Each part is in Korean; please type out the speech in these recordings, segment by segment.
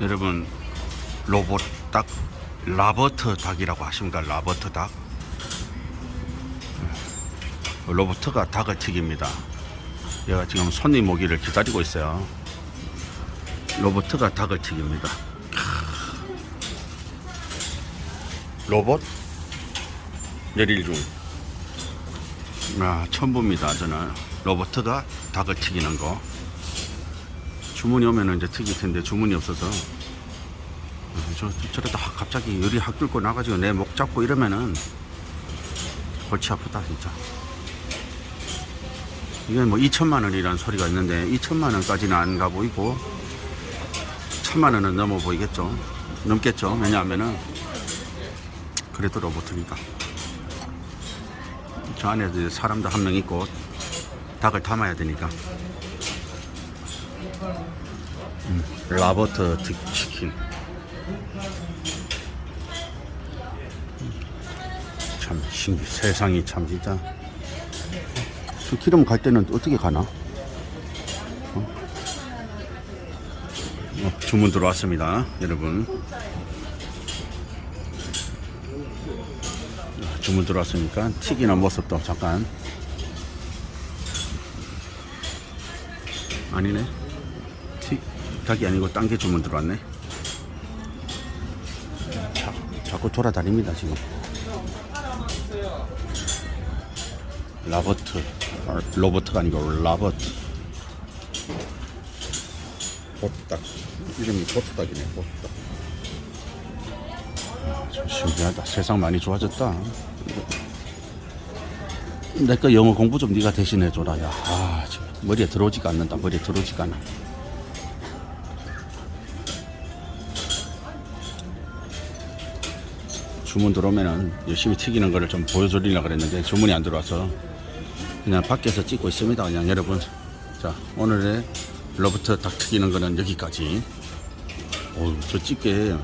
여러분 로봇 닭 라버트 닭이라고 하십니까? 라버트 닭? 로버트가 닭을 튀깁니다. 얘가 지금 손님 오기를 기다리고 있어요. 로버트가 닭을 튀깁니다 로봇? 내릴 중. 아, 처음 봅니다 저는. 로버트가 닭을 튀기는 거. 주문이 오면은 이제 튀길 텐데 주문이 없어서. 어, 저, 저- 저러다 확 갑자기 확 뚫고 나가지고 내 목 잡고 이러면은 골치 아프다 진짜. 이게 뭐 2천만 원이라는 소리가 있는데 2천만 원까지는 안 가 보이고 천만 원은 넘어 보이겠죠? 넘겠죠? 왜냐하면은 그래도 로봇이니까. 저 안에 이제 사람도 한 명 있고 닭을 담아야 되니까. 라버트 치- 치킨. 참 신기 세상이 참 진짜. 저 기름 갈 때는 어떻게 가나? 어? 어, 주문 들어왔습니다 여러분 주문 들어왔으니까 튀기는 모습도 잠깐 아니네 튀, 닭이 아니고 딴 게 주문 들어왔네. 자, 자꾸 돌아다닙니다 지금. 라버트, 아, 로버트가 아니고 라버트. 보트닭. 이름이 보트닭이네, 보트 참 신기하다. 세상 많이 좋아졌다. 내거 영어 공부 좀 네가 대신해 줘라. 야, 아, 머리에 들어오지가 않는다. 머리에 들어오지가 않아. 주문 들어오면은 열심히 튀기는 거를 좀 보여드리려고 그랬는데 주문이 안 들어와서 그냥 밖에서 찍고 있습니다. 그냥 여러분. 자, 오늘의 로버트 닭 튀기는 거는 여기까지. 어우, 저 집게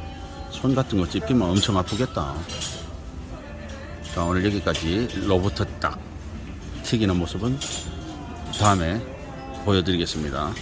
손 같은 거 찝히면 엄청 아프겠다. 자, 오늘 여기까지 로버트 닭 튀기는 모습은 다음에 보여드리겠습니다.